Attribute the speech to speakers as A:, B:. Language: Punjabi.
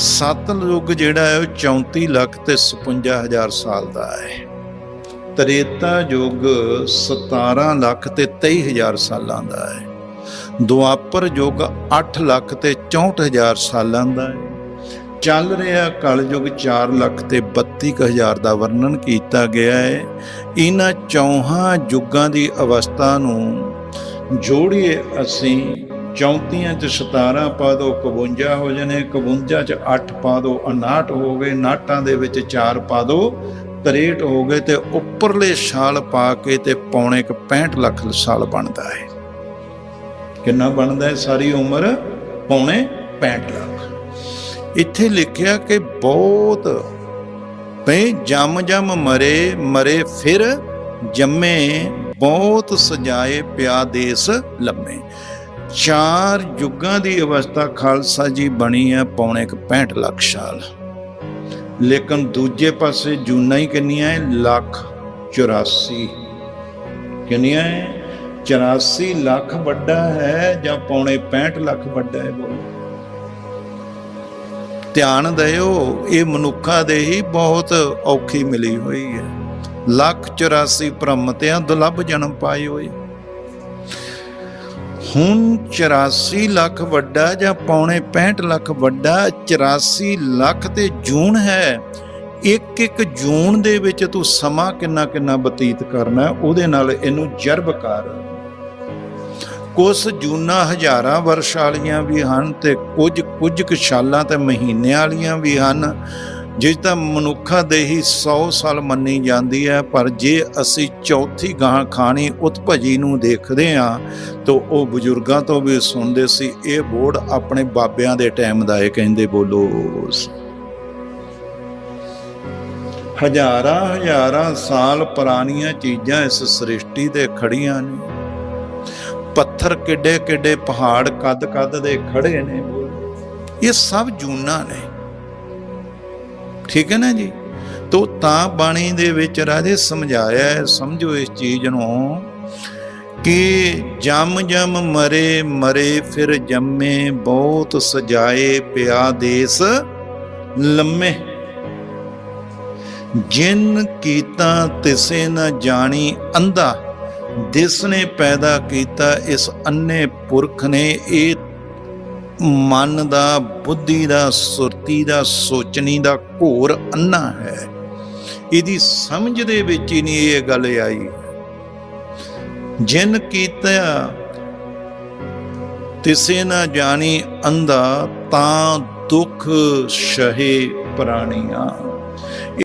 A: ਸਤਲੁਗ ਜਿਹੜਾ ਹੈ ਉਹ 34 ਲੱਖ ਤੇ 56 ਹਜ਼ਾਰ ਸਾਲ ਦਾ ਹੈ। ਤ੍ਰੇਤਾ ਯੁੱਗ 17 ਲੱਖ ਤੇ 23 ਹਜ਼ਾਰ ਸਾਲਾਂ ਦਾ ਹੈ। ਦੁਆਪਰ ਯੁੱਗ 8 ਲੱਖ ਤੇ 64 ਹਜ਼ਾਰ ਸਾਲਾਂ ਦਾ ਹੈ। ਚੱਲ ਰਿਹਾ ਕਲਯੁਗ 4 ਲੱਖ ਤੇ 32 ਕੁ ਹਜ਼ਾਰ ਦਾ ਵਰਣਨ ਕੀਤਾ ਗਿਆ ਹੈ। ਇਹਨਾਂ ਚੌਹਾਂ ਯੁੱਗਾਂ ਦੀ ਅਵਸਥਾ ਨੂੰ ਜੋੜੀਏ ਅਸੀਂ 34 ਚ 17 ਪਾ ਦੋ 51 ਹੋ ਜਾਣੇ 51 ਚ 8 ਪਾ ਦੋ 59 ਹੋ ਗਏ ਨਾਟਾਂ ਦੇ ਵਿੱਚ 4 ਪਾ ਦੋ 63 ਹੋ ਗਏ ਤੇ ਉੱਪਰਲੇ ਸਾਲ ਪਾ ਕੇ ਤੇ ਪੌਣੇ 65 ਲੱਖ ਸਾਲ ਬਣਦਾ ਹੈ। ਕਿੰਨਾ ਬਣਦਾ ਹੈ? ਸਾਰੀ ਉਮਰ ਪੌਣੇ 65 ਲੱਖ। ਇੱਥੇ ਲਿਖਿਆ ਕਿ ਬਹੁਤ ਪੈ ਜਮ ਜਮ ਮਰੇ ਮਰੇ ਫਿਰ ਜੰਮੇ, ਬਹੁਤ ਸਜਾਏ ਪਿਆ ਦੇਸ ਲੰਮੇ। ਚਾਰ ਯੁੱਗਾਂ ਦੀ ਅਵਸਥਾ ਖਾਲਸਾ ਜੀ ਬਣੀ ਹੈ ਪੌਣੇ ਕੁ 65 ਲੱਖ ਸਾਲ। ਲੇਕਿਨ ਦੂਜੇ ਪਾਸੇ ਜੂਨਾ ਹੀ ਕਿੰਨੀਆਂ ਹੈ ਲੱਖ 84 ਕਿੰਨੀਆਂ ਹੈ 84 ਲੱਖ ਵੱਡਾ ਹੈ ਜਾਂ ਪੌਣੇ 65 ਲੱਖ ਵੱਡਾ ਹੈ ਬੋਲੋ। ਧਿਆਨ ਦਿਓ, ਇਹ ਮਨੁੱਖਾਂ ਦੇ ਹੀ ਬਹੁਤ ਔਖੀ ਮਿਲੀ ਹੋਈ ਹੈ। ਲੱਖ 84 ਭ੍ਰਮਤਿਆਂ ਦੁਲੱਭ ਜਨਮ ਪਾਏ ਹੋਏ। ਹੁਣ 84 ਲੱਖ ਵੱਡਾ ਜਾਂ ਪੌਣੇ 65 ਲੱਖ ਵੱਡਾ 84 ਲੱਖ ਤੇ ਜੂਨ ਹੈ। ਇੱਕ ਇੱਕ ਜੂਨ ਦੇ ਵਿੱਚ ਤੂੰ ਸਮਾਂ ਕਿੰਨਾ ਕਿੰਨਾ ਬਤੀਤ ਕਰਨਾ ਉਹਦੇ ਨਾਲ ਇਹਨੂੰ ਜਰਬ ਕਰ। ਕੁਝ ਜੂਨਾ ਹਜ਼ਾਰਾਂ ਵਰਸ਼ ਵਾਲੀਆਂ ਵੀ ਹਨ ਤੇ ਕੁਝ ਕੁਝ ਕੁ ਸਾਲਾਂ ਤੇ ਮਹੀਨਿਆਂ ਵਾਲੀਆਂ ਵੀ ਹਨ। ਜਿਸ ਤਾਂ ਮਨੁੱਖਾਂ ਦੇ ਹੀ 100 ਸਾਲ ਮੰਨੀ ਜਾਂਦੀ ਹੈ, ਪਰ ਜੇ ਅਸੀਂ ਚੌਥੀ ਗਾਂ ਖਾਣੀ ਉਤਭਜੀ ਨੂੰ ਦੇਖਦੇ ਹਾਂ, ਤਾਂ ਉਹ ਬਜ਼ੁਰਗਾਂ ਤੋਂ ਵੀ ਸੁਣਦੇ ਸੀ, ਇਹ ਬੋੜ ਆਪਣੇ ਬਾਬਿਆਂ ਦੇ ਟਾਈਮ ਦਾ ਇਹ ਕਹਿੰਦੇ ਬੋਲੋ ਹਜ਼ਾਰਾਂ ਹਜ਼ਾਰਾਂ ਸਾਲ ਪੁਰਾਣੀਆਂ ਚੀਜ਼ਾਂ ਇਸ ਸ੍ਰਿਸ਼ਟੀ ਤੇ ਖੜੀਆਂ ਨੇ। ਪੱਥਰ ਕਿੱਡੇ ਕਿੱਡੇ ਪਹਾੜ ਕੱਦ ਕੱਦ ਦੇ ਖੜੇ ਨੇ ਇਹ ਸਭ ਜੂਨਾ ਨੇ। ਠੀਕ ਹੈ ਨਾ ਜੀ? ਤੋ ਤਾਂ ਬਾਣੀ ਦੇ ਵਿੱਚ ਰਾਜੇ ਸਮਝਾਇਆ ਸਮਝੋ ਇਸ ਚੀਜ਼ ਨੂੰ ਕਿ ਜਮ ਜਮ ਮਰੇ ਮਰੇ ਫਿਰ ਜੰਮੇ, ਬਹੁਤ ਸਜਾਏ ਪਿਆ ਦੇਸ ਲੰਮੇ। ਜਿਨ ਕੀਤਾ ਤਿਸੇ ਨਾ ਜਾਣੀ ਅੰਧਾ, ਦਿਸ ਨੇ ਪੈਦਾ ਕੀਤਾ ਇਸ ਅੰਨੇ ਪੁਰਖ ਨੇ, ਇਹ ਮਨ ਦਾ, ਬੁੱਧੀ ਦਾ, ਸੁਰਤੀ ਦਾ, ਸੋਚਣੀ ਦਾ ਘੋਰ ਅੰਨਾ ਹੈ। ਇਹਦੀ ਸਮਝ ਦੇ ਵਿੱਚ ਹੀ ਨਹੀਂ ਇਹ ਗੱਲ ਆਈ। ਜਿਨ ਕੀਤਾ ਤਿਸੇ ਨਾ ਜਾਣੀ ਅੰਧਾ, ਤਾਂ ਦੁੱਖ ਸ਼ਹੇ ਪ੍ਰਾਣੀਆਂ।